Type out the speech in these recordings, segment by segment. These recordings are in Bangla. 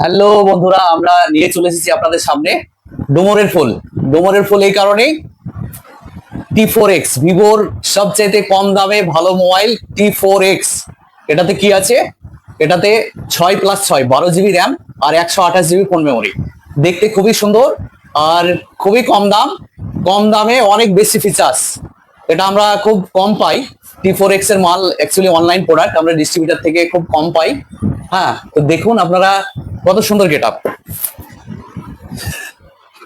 হ্যালো বন্ধুরা, আমরা নিয়ে চলে এসেছি আপনাদের সামনে ডোমরের ফুল। ডোমরের ফুল এই কারণেই টি ফোর এক্স ভিভোর সবচাইতে কম দামে ভালো মোবাইল টি ফোর এক্স এটাতে কি আছে? এটাতে ছয় প্লাস ছয়, বারো জিবি র্যাম আর একশো আঠাশ জিবি ফোন মেমোরি দেখতে খুবই সুন্দর আর খুবই কম দাম। কম দামে অনেক বেশি ফিচার্স এটা আমরা খুব কম পাই। টি ফোর এক্সের মাল অ্যাকচুয়ালি অনলাইন প্রোডাক্ট আমরা ডিস্ট্রিবিউটার থেকে খুব কম পাই। হ্যাঁ তো দেখুন আপনারা কত সুন্দর গেট আপ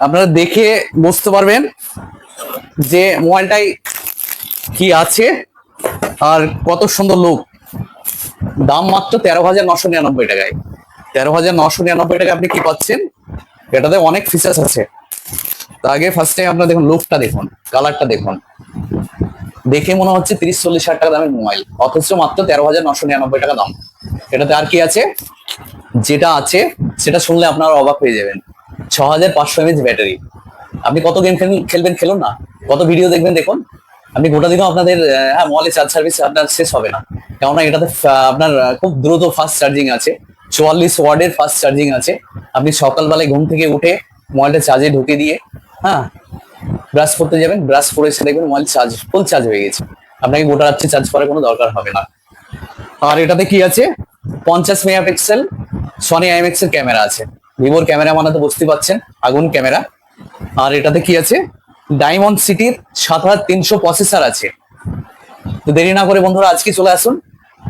আপনারা দেখে বুঝতে পারবেন যে মোবাইলটাই কি আছে আর কত সুন্দর লুক দাম মাত্র তেরো হাজার নশো নিরানব্বই টাকায়। তেরো হাজার নশো নিরানব্বই টাকায় আপনি কি পাচ্ছেন? এটাতে অনেক ফিচার্স আছে। তা আগে ফার্স্ট টাইম আপনার দেখুন লুকটা দেখুন কালারটা দেখুন। দেখে মনে হচ্ছে তিরিশ, চল্লিশ হাজার টাকা দামের মোবাইল। অথচ মাত্র তেরো হাজার নশো নিরানব্বই টাকা দাম। এটাতে আর কি আছে? যেটা আছে, সেটা শুনলে আপনারা অবাক হয়ে যাবেন। ছ হাজার পাঁচশো এমএচ ব্যাটারি। আপনি কত গেম খেলবেন খেলুন না। কত ভিডিও দেখবেন দেখুন। আপনি গোটা দিনও আপনাদের হ্যাঁ মলে চার্জ সার্ভিস আপনার শেষ হবে না। কেননা এটাতে আপনার খুব দ্রুত ফাস্ট চার্জিং আছে। চুয়াল্লিশ ওয়ার্ডের ফাস্ট চার্জিং আছে। আপনি সকালবেলায় ঘুম থেকে উঠে মোবাইলটা চার্জে ঢুকে দিয়ে হ্যাঁ ব্রাশ করতে যাবেন ব্রাশ করে এসে দেখবেন মোবাইল চার্জ ফুল চার্জ হয়ে গেছে। আপনাকে গোটা রাত্রি চার্জ করার কোনো দরকার হবে না। আর এটাতে কি আছে? পঞ্চাশ মেগাপিক্সেল সনি আইএমএক্স এর ক্যামেরা আছে। ভিভোর ক্যামেরা মানে তো বুঝতে পাচ্ছেন, আগুন ক্যামেরা আর এটাতে কি আছে? ডায়মন্ড সিটির সাত হাজার তিনশো প্রসেসর আছে। তো দেরি না করে বন্ধুরা আজকে চলে আসুন।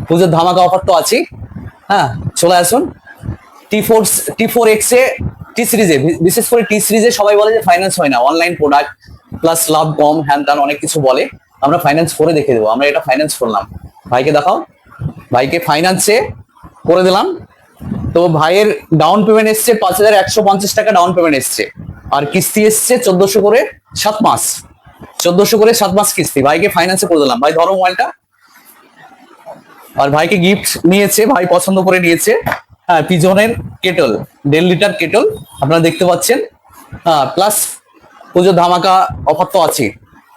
পুজোর ধামাকা অফার তো আছেই। হ্যাঁ চলে আসুন। T four T four X এ টি সিরিজে বিশেষ করে টি সিরিজে সবাই বলে যে ফাইন্যান্স হয় না। অনলাইন প্রোডাক্ট প্লাস লাভ কম হ্যান ত্যান অনেক কিছু বলে। আমরা ফাইন্যান্স করে দেখে দেবো। আমরা এটা ফাইন্যান্স করলাম। ভাইকে দেখাও। ভাইকে ফাইন্যান্সে করে দিলাম। তো ভাইয়ের ডাউন পেমেন্ট এসছে পাঁচ হাজার একশো পঞ্চাশ টাকা ডাউন পেমেন্ট এসছে। আর কিস্তি এসছে চোদ্দশো করে সাত মাস। চোদ্দশো করে সাত মাস কিস্তি। ভাইকে ফাইন্যান্সে করে দিলাম। ভাই ধরো মোবাইলটা আর ভাইকে গিফট নিয়েছে। ভাই পছন্দ করে নিয়েছে। হ্যাঁ পিজনের কেটল দেড় লিটার কেটল আপনারা দেখতে পাচ্ছেন। হ্যাঁ প্লাস পুজো ধামাকা অফার তো আছে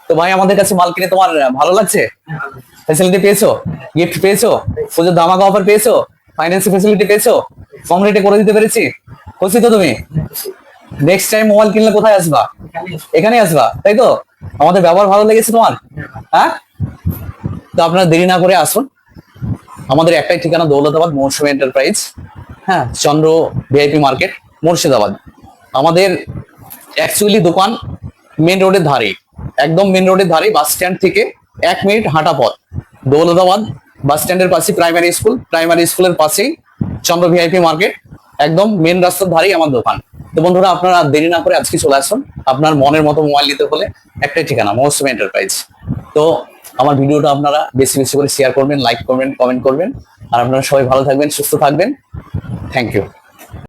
তো ভাই, আমাদের কাছে মাল কিনে তোমার ভালো লাগছে? ফ্যাসিলিটি পেয়েছ? গিফট পেয়েছ? পুজোর ধামাকা অফার পেয়েছ? ফাইন্যান্সিয়াল ফ্যাসিলিটি পেয়েছ? কম রেটে করে দিতে পেরেছি? খুশি তো তুমি? নেক্সট টাইম মোবাইল কিনলে কোথায় আসবা? এখানে আসবা, তাই তো? আমাদের ব্যবহার ভালো লেগেছে তোমার? হ্যাঁ? তো আপনারা দেরি না করে আসুন। আমাদের একটাই ঠিকানা দৌলতাবাদ, মৌসুমী এন্টারপ্রাইজ হ্যাঁ চন্দ্র ভিআইপি মার্কেট মুর্শিদাবাদ। আমাদের অ্যাকচুয়ালি দোকান মেন রোডের ধারে, একদম মেন রোডের ধারে বাস স্ট্যান্ড থেকে এক মিনিট হাঁটা পথ। দৌলতাবাদ বাস স্ট্যান্ডের পাশে প্রাইমারি স্কুল প্রাইমারি স্কুলের পাশেই চন্দ্র ভিআইপি মার্কেট একদম মেন রাস্তার ধারেই আমার দোকান। তো বন্ধুরা, আপনারা দেরি না করে আজকে চলে আসুন। আপনার মনের মতো মোবাইল নিতে হলে একটাই ঠিকানা মৌসুমী এন্টারপ্রাইজ তো আমার ভিডিওটা আপনারা বেশি বেশি করে শেয়ার করবেন লাইক করবেন কমেন্ট করবেন। আর আপনারা সবাই ভালো থাকবেন, সুস্থ থাকবেন। Thank you